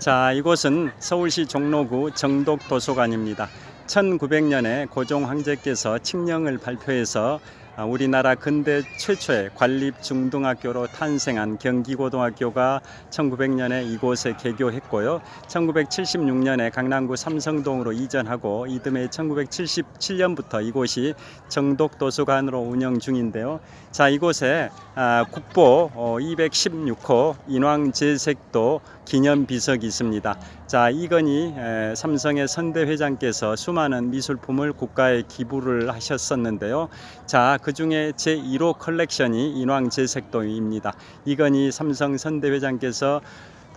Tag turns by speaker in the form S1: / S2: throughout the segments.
S1: 자, 이곳은 서울시 종로구 정독도서관입니다. 1900년에 고종 황제께서 칙령을 발표해서 아, 우리나라 근대 최초의 관립 중등학교로 탄생한 경기고등학교가 1900년에 이곳에 개교했고요. 1976년에 강남구 삼성동으로 이전하고 이듬해 1977년부터 이곳이 정독도서관으로 운영 중인데요. 자, 이곳에 아, 국보 어, 216호 인왕제색도 기념비석이 있습니다. 자, 이건희 에, 삼성의 선대 회장께서 수많은 미술품을 국가에 기부를 하셨었는데요. 자, 그 중에 제 1호 컬렉션이 인왕 제색도입니다. 이건희 삼성 선대 회장께서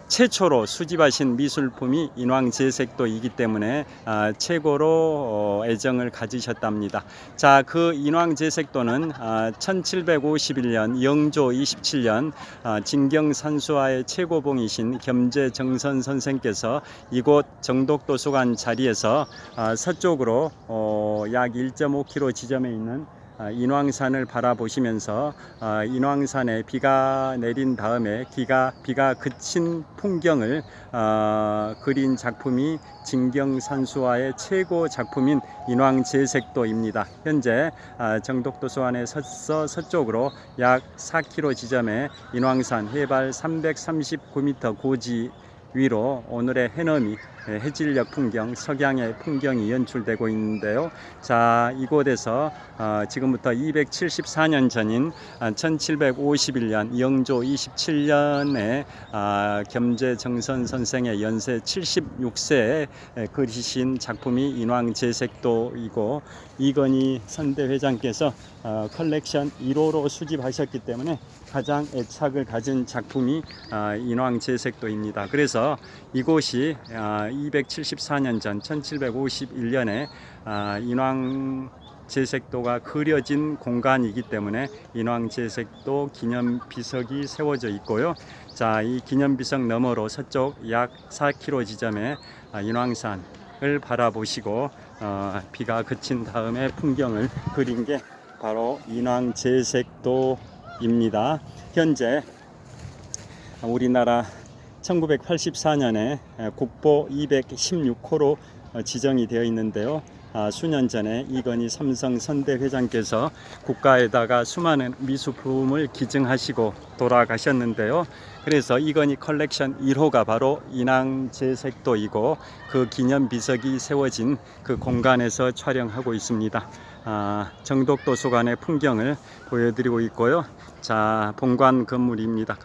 S1: 최초로 수집하신 미술품이 인왕제색도이기 때문에 아, 최고로 어, 애정을 가지셨답니다. 자, 그 인왕제색도는 아, 1751년 영조 27년 아, 진경산수화의 최고봉이신 겸재정선 선생께서 이곳 정독도서관 자리에서 아, 서쪽으로 어, 약 1.5km 지점에 있는 아, 인왕산을 바라보시면서 아, 인왕산에 비가 내린 다음에 기가 비가 그친 풍경을 아, 그린 작품이 진경산수화의 최고 작품인 인왕제색도입니다. 현재 아, 정독도서관에 서서 서쪽으로 약 4km 지점에 인왕산 해발 339m 고지 위로 오늘의 해넘이 예, 해질녘 풍경, 석양의 풍경이 연출되고 있는데요. 자, 이곳에서 어, 지금부터 274년 전인 아, 1751년 영조 27년에 아, 겸재 정선 선생의 연세 76세에 그리신 작품이 인왕제색도이고 이건희 선대 회장께서 어, 컬렉션 1호로 수집하셨기 때문에 가장 애착을 가진 작품이 아, 인왕제색도입니다. 그래서 이곳이 아, 274년 전 1751년에 아, 인왕 제색도가 그려진 공간이기 때문에 인왕 제색도 기념 비석이 세워져 있고요. 자, 이 기념 비석 너머로 서쪽 약 4km 지점에 아, 인왕산을 바라보시고 어, 비가 그친 다음에 풍경을 그린 게 바로 인왕 제색도입니다. 현재 우리나라 1984년에 국보 216호로 지정이 되어 있는데요. 아, 수년 전에 이건희 삼성 선대 회장께서 국가에다가 수많은 미술품을 기증하시고 돌아가셨는데요. 그래서 이건희 컬렉션 1호가 바로 인왕 제색도이고 그 기념 비석이 세워진 그 공간에서 촬영하고 있습니다. 아, 정독도서관의 풍경을 보여드리고 있고요. 자, 본관 건물입니다.